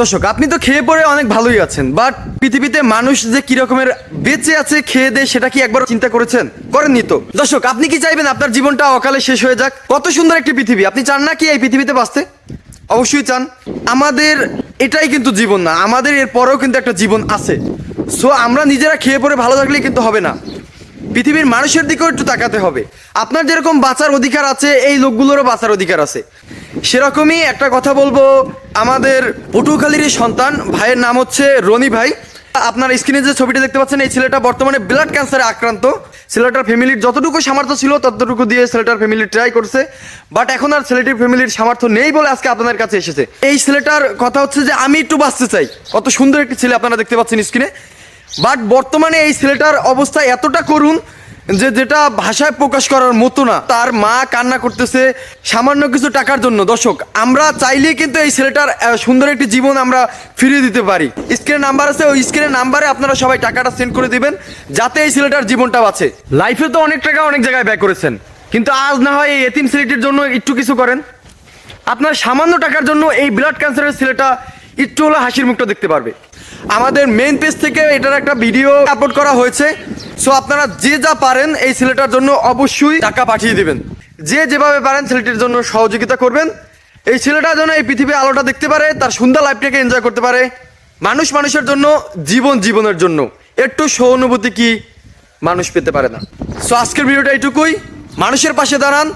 দর্শক, আপনি তো খেয়ে পরে অনেক ভালোই আছেন বাট পৃথিবীতে মানুষ যে কি রকমের বেঁচে আছে, খেয়ে দিয়ে, সেটা কি একবার চিন্তা করেছেন? করেননি তো। দর্শক, আপনি কি চাইবেন? আপনার জীবনটা অকালে শেষ হয়ে যাক। কত সুন্দর একটি পৃথিবী। আপনি চান না কি এই পৃথিবীতে বাঁচতে? অবশ্যই চান। আমাদের এটাই কিন্তু জীবন না, আমাদের এর পরেও কিন্তু একটা জীবন আছে। সো আমরা নিজেরা খেয়ে পরে ভালো থাকলেই কিন্তু হবে না। পৃথিবীর মানুষের দিকেও একটু তাকাতে হবে। আপনার যেরকম বাঁচার অধিকার আছে, এই লোকগুলোরও বাঁচার অধিকার আছে। সেরকমই একটা কথা বলব, আমাদের পটুখালীর সন্তান, ভাইয়ের নাম হচ্ছে রনি ভাই। আপনার স্ক্রিনে যে ছবিটা দেখতে পাচ্ছেন, এই ছেলেটা বর্তমানে ব্লাড ক্যান্সারে আক্রান্ত। ছেলেটার ফ্যামিলির যতটুকু সামর্থ্য ছিল, ততটুকু দিয়ে ছেলেটার ফ্যামিলি ট্রাই করছে। বাট এখন আর ছেলেটির ফ্যামিলির সামর্থ্য নেই বলে আজকে আপনাদের কাছে এসেছে। এই ছেলেটার কথা হচ্ছে যে, আমি একটু বাঁচতে চাই। কত সুন্দর একটি ছেলে আপনারা দেখতে পাচ্ছেন স্ক্রিনে। বাট বর্তমানে এই ছেলেটার অবস্থা এতটা করুণ যে যেটা ভাষায় প্রকাশ করার মতো না, তার মা কান্না করতেছে সামান্য কিছু টাকার জন্য। দর্শক, আমরা চাইলে কিন্তু এই ছেলেটার সুন্দর একটি জীবন আমরা ফিরিয়ে দিতে পারি। স্ক্রিনে নাম্বার আছে, ওই স্ক্রিনের নাম্বারে আপনারা সবাই টাকাটা সেন্ড করে দিবেন, যাতে এই ছেলেটার জীবনটা বাঁচে লাইফে তো অনেক টাকা অনেক জায়গায় ব্যয় করেছেন, কিন্তু আজ না হয় এই এতিম ছেলেটির জন্য একটু কিছু করেন। আপনার সামান্য টাকার জন্য এই ব্লাড ক্যান্সারের ছেলেটা একটু হলে হাসির মুখটা দেখতে পারবে। আমাদের মেন পেজ থেকে এটার একটা ভিডিও আপলোড করা হয়েছে। সো আপনারা যে যা পারেন এই ছেলেটার জন্য অবশ্যই টাকা পাঠিয়ে দিবেন। যে যেভাবে পারেন ছেলেটির জন্য সহযোগিতা করবেন। এই ছেলেটা যেন এই পৃথিবীর আলোটা দেখতে পারে, তার সুন্দর লাইফটাকে এনজয় করতে পারে। মানুষ মানুষের জন্য, জীবন জীবনের জন্য। একটু সহানুভূতি কি মানুষ পেতে পারে না। সো আজকের ভিডিওটা এইটুকুই। মানুষের পাশে দাঁড়ান,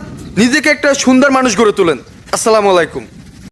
নিজেকে একটা সুন্দর মানুষ গড়ে তোলেন। আসসালামু আলাইকুম।